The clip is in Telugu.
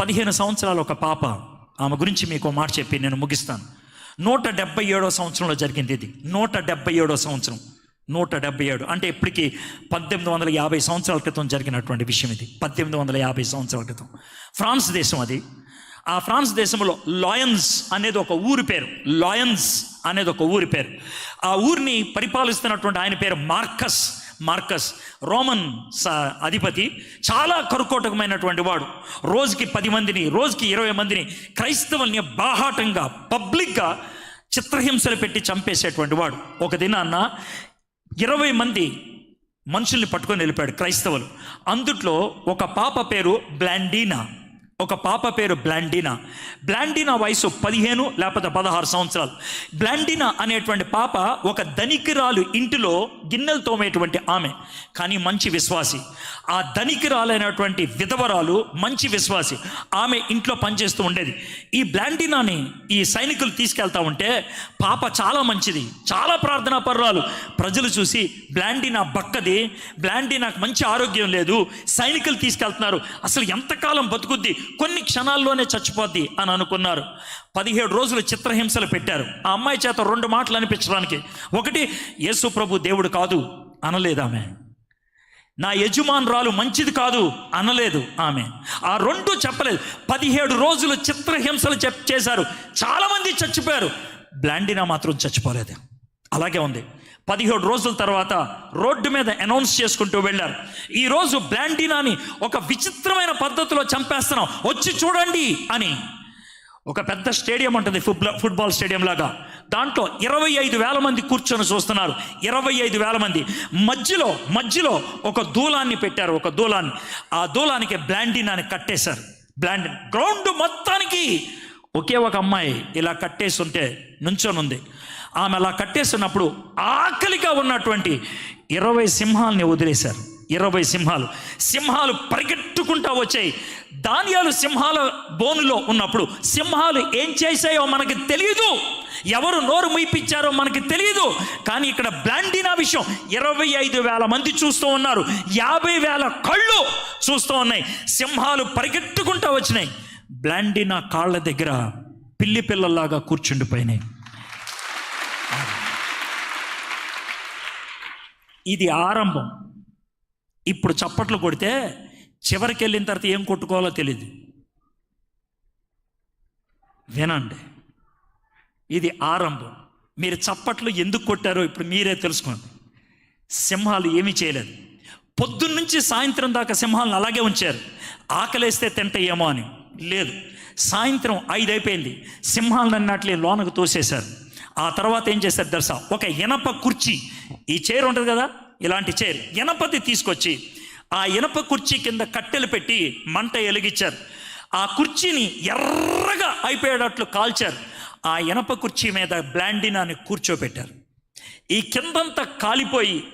పదిహేను సంవత్సరాల ఒక పాప. ఆమె గురించి మీకు మాట చెప్పి నేను ముగిస్తాను. నూట డెబ్బై ఏడో సంవత్సరంలో జరిగింది ఇది. నూట డెబ్బై ఏడో సంవత్సరం. నూట డెబ్బై ఏడు. అంటే ఇప్పటికీ పద్దెనిమిది వందల యాభై సంవత్సరాల క్రితం జరిగినటువంటి విషయం ఇది. పద్దెనిమిది వందల యాభై సంవత్సరాల క్రితం. ఫ్రాన్స్ దేశం అది. ఆ ఫ్రాన్స్ దేశంలో లాయన్స్ అనేది ఒక ఊరి పేరు. లాయన్స్ అనేది ఒక ఊరి పేరు. ఆ ఊరిని పరిపాలిస్తున్నటువంటి ఆయన పేరు మార్కస్. మార్కస్. రోమన్ అధిపతి చాలా కరుకోటకమైనటువంటి వాడు. రోజుకి పది మందిని రోజుకి ఇరవై మందిని క్రైస్తవుల్ని బాహాటంగా పబ్లిక్గా చిత్రహింసలు పెట్టి చంపేసేటువంటి వాడు. ఒక దినాన్న ఇరవై మంది మనుషుల్ని పట్టుకొని వెళ్ళిపోయాడు క్రైస్తవులు. అందుట్లో ఒక పాప పేరు బ్లాండీనా. ఒక పాప పేరు బ్లాండినా. బ్లాండినా వయసు పదిహేను లేకపోతే పదహారు సంవత్సరాలు. బ్లాండినా అనేటువంటి పాప ఒక ధనికిరాలు ఇంటిలో గిన్నెలు తోమేటువంటి ఆమె. కానీ మంచి విశ్వాసి. ఆ ధనికిరాలైనటువంటి విధవరాలు మంచి విశ్వాసి. ఆమె ఇంట్లో పనిచేస్తూ ఉండేది. ఈ బ్లాండినాని ఈ సైనికులు తీసుకెళ్తా ఉంటే పాప చాలా మంచిది. చాలా ప్రార్థనా పర్రాలు. ప్రజలు చూసి బ్లాండినా బక్కది. బ్లాండినాకు మంచి ఆరోగ్యం లేదు. సైనికులు తీసుకెళ్తున్నారు. అసలు ఎంతకాలం బతుకుద్ది? కొన్ని క్షణాల్లోనే చచ్చిపోద్ది అని అనుకున్నారు. పదిహేడు రోజులు చిత్రహింసలు పెట్టారు. ఆ అమ్మాయి చేత రెండు మాటలు అనిపించడానికి. ఒకటి యేసు ప్రభు దేవుడు కాదు అనలేదు ఆమె. నా యజమానురాలు మంచిది కాదు అనలేదు ఆమె. ఆ రెండు చెప్పలేదు. పదిహేడు రోజులు చిత్రహింసలు చెప్ చేశారు. చాలామంది చచ్చిపోయారు. బ్లాండినా మాత్రం చచ్చిపోలేదు. అలాగే ఉంది. పదిహేడు రోజుల తర్వాత రోడ్డు మీద అనౌన్స్ చేసుకుంటూ వెళ్ళారు. ఈరోజు బ్లాండినాని ఒక విచిత్రమైన పద్ధతిలో చంపేస్తున్నాం. వచ్చి చూడండి అని. ఒక పెద్ద స్టేడియం ఉంటుంది ఫుట్బాల్ ఫుట్బాల్ స్టేడియం లాగా. దాంట్లో ఇరవై ఐదు వేల మంది కూర్చొని చూస్తున్నారు. ఇరవై ఐదు వేల మంది. మధ్యలో మధ్యలో ఒక దూలాన్ని పెట్టారు ఒక దూలాన్ని. ఆ దూలానికి బ్లాండినాని కట్టేశారు. బ్లాండిన్ గ్రౌండ్ మొత్తానికి ఒకే ఒక అమ్మాయి ఇలా కట్టేసి ఉంటే నుంచొని ఉంది ఆమె అలా కట్టేస్తున్నప్పుడు ఆకలిగా ఉన్నటువంటి ఇరవై సింహాలని వదిలేశారు. ఇరవై సింహాలు. సింహాలు పరిగెట్టుకుంటా వచ్చాయి. ధాన్యాలు సింహాల బోనులో ఉన్నప్పుడు సింహాలు ఏం చేశాయో మనకి తెలియదు ఎవరు నోరు ముయిపించారో మనకి తెలియదు కానీ ఇక్కడ బ్లాండినా విషయం ఇరవై ఐదు వేల మంది చూస్తూ ఉన్నారు. యాభై వేల కళ్ళు చూస్తూ ఉన్నాయి. సింహాలు పరిగెట్టుకుంటా వచ్చినాయి. బ్లాండినా కాళ్ళ దగ్గర పిల్లి పిల్లల్లాగా కూర్చుండిపోయినాయి. ఇది ఆరంభం. ఇప్పుడు చప్పట్లు కొడితే చివరికి వెళ్ళిన తర్వాత ఏం కొట్టుకోవాలో తెలియదు వినండి. ఇది ఆరంభం. మీరు చప్పట్లు ఎందుకు కొట్టారో ఇప్పుడు మీరే తెలుసుకోండి. సింహాలు ఏమీ చేయలేదు. పొద్దున్నుంచి సాయంత్రం దాకా సింహాలను అలాగే ఉంచారు. ఆకలేస్తే తింటాయేమో అని. లేదు. సాయంత్రం ఐదు అయిపోయింది సింహాలను అన్నట్లే లోనకు తోసేశారు. ఆ తర్వాత ఏం చేశారు తెలుసా? ఒక ఇనప కుర్చీ. ఈ చైర్ ఉంటుంది కదా? ఇలాంటి చైర్ ఇనపది తీసుకొచ్చి ఆ ఇనప కుర్చీ కింద కట్టెలు పెట్టి మంట ఎలిగించారు. ఆ కుర్చీని ఎర్రగా అయిపోయేటట్లు కాల్చారు. ఆ ఇనప కుర్చీ మీద బ్లాండినాని కూర్చోబెట్టారు. ఈ కిందంతా కాలిపోయి